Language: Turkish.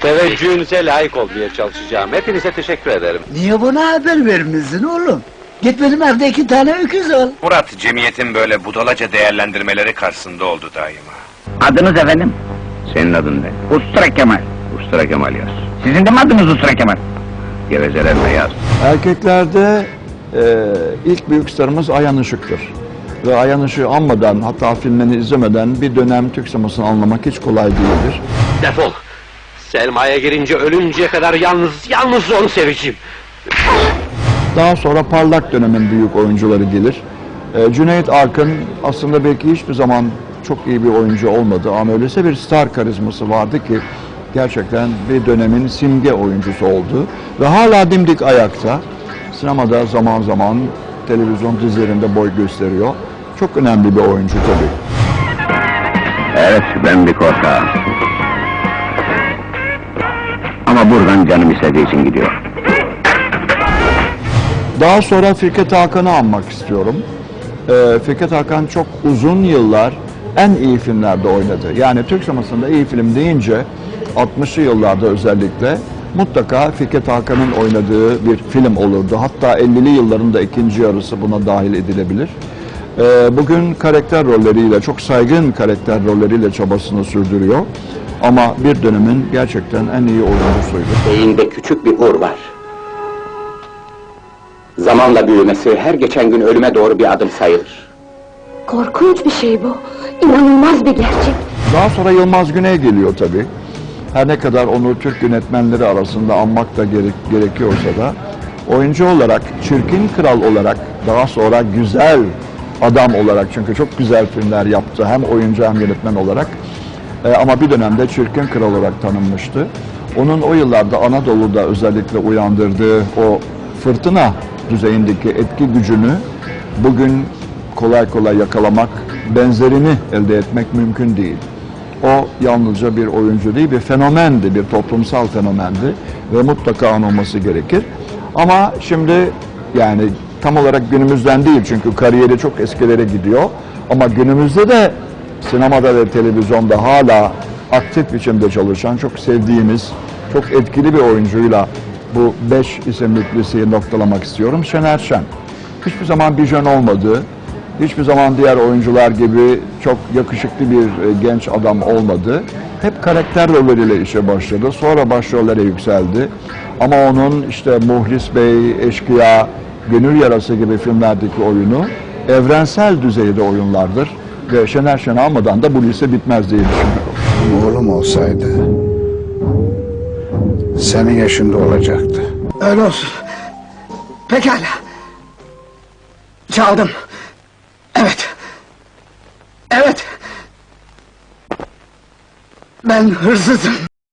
Teveccühünüze layık olmaya çalışacağım. Hepinize teşekkür ederim. Niye bana haber vermişsin oğlum? Git benim evde iki tane öküz al. Murat, cemiyetin böyle budalaca değerlendirmeleri karşısında oldu daima. Adınız efendim? Senin adın ne? Ustura Kemal. Ustura Kemal yaz. Sizin de mi adınız Ustura Kemal? Gevezelenme yaz. Erkeklerde e, ilk büyük starımız Ayhan Işık'tır. Ve Ayhan Işık'ı anmadan, hatta filmlerini izlemeden bir dönem Türk sinemasını anlamak hiç kolay değildir. Defol. Selma'ya girince ölünceye kadar yalnız, yalnız onu seveceğim. Daha sonra parlak dönemin büyük oyuncuları gelir. E, Cüneyt Arkın aslında belki hiçbir zaman çok iyi bir oyuncu olmadı ama öylese bir star karizması vardı ki gerçekten bir dönemin simge oyuncusu oldu. Ve hala dimdik ayakta. Sinemada zaman zaman televizyon dizilerinde boy gösteriyor. Çok önemli bir oyuncu tabii. Evet, ben bir korkağım. Ama buradan canım istediği için gidiyor. Daha sonra Fikret Hakan'ı anmak istiyorum. Ee, Fikret Hakan çok uzun yıllar en iyi filmlerde oynadı. Yani Türk sinemasında iyi film deyince 60'lı yıllarda özellikle mutlaka Fikret Hakan'ın oynadığı bir film olurdu. Hatta 50'li yılların da ikinci yarısı buna dahil edilebilir. Ee, bugün karakter rolleriyle, çok saygın karakter rolleriyle çabasını sürdürüyor. Ama bir dönemin gerçekten en iyi oyuncusuydu. Beyinde küçük bir ur var. Zamanla büyümesi her geçen gün ölüme doğru bir adım sayılır. Korkunç bir şey bu. İnanılmaz bir gerçek. Daha sonra Yılmaz Güney geliyor tabii. Her ne kadar onu Türk yönetmenleri arasında anmak da gerek, gerekiyorsa da oyuncu olarak, çirkin kral olarak, daha sonra güzel adam olarak çünkü çok güzel filmler yaptı hem oyuncu hem yönetmen olarak. Ee, ama bir dönemde çirkin kral olarak tanınmıştı. Onun o yıllarda Anadolu'da özellikle uyandırdığı o fırtına düzeyindeki etki gücünü bugün kolay kolay yakalamak, benzerini elde etmek mümkün değil. O yalnızca bir oyuncu değil, bir fenomendi, bir toplumsal fenomendi ve mutlaka anılması gerekir. Ama şimdi yani tam olarak günümüzden değil çünkü kariyeri çok eskilere gidiyor. Ama günümüzde de sinemada ve televizyonda hala aktif biçimde çalışan çok sevdiğimiz, çok etkili bir oyuncuyla bu beş isimlik listeyi noktalamak istiyorum. Şener Şen. Hiçbir zaman bir olmadı. Hiçbir zaman diğer oyuncular gibi çok yakışıklı bir e, genç adam olmadı. Hep karakter rolleriyle işe başladı. Sonra başrollere yükseldi. Ama onun işte Muhlis Bey, Eşkıya, Gönül Yarası gibi filmlerdeki oyunu evrensel düzeyde oyunlardır. Ve Şener Şen almadan da bu liste bitmez diye düşünüyorum. Oğlum olsaydı senin yaşında olacaktı. Öyle olsun. Pekala. Çaldım. Evet. Evet. Ben hırsızım.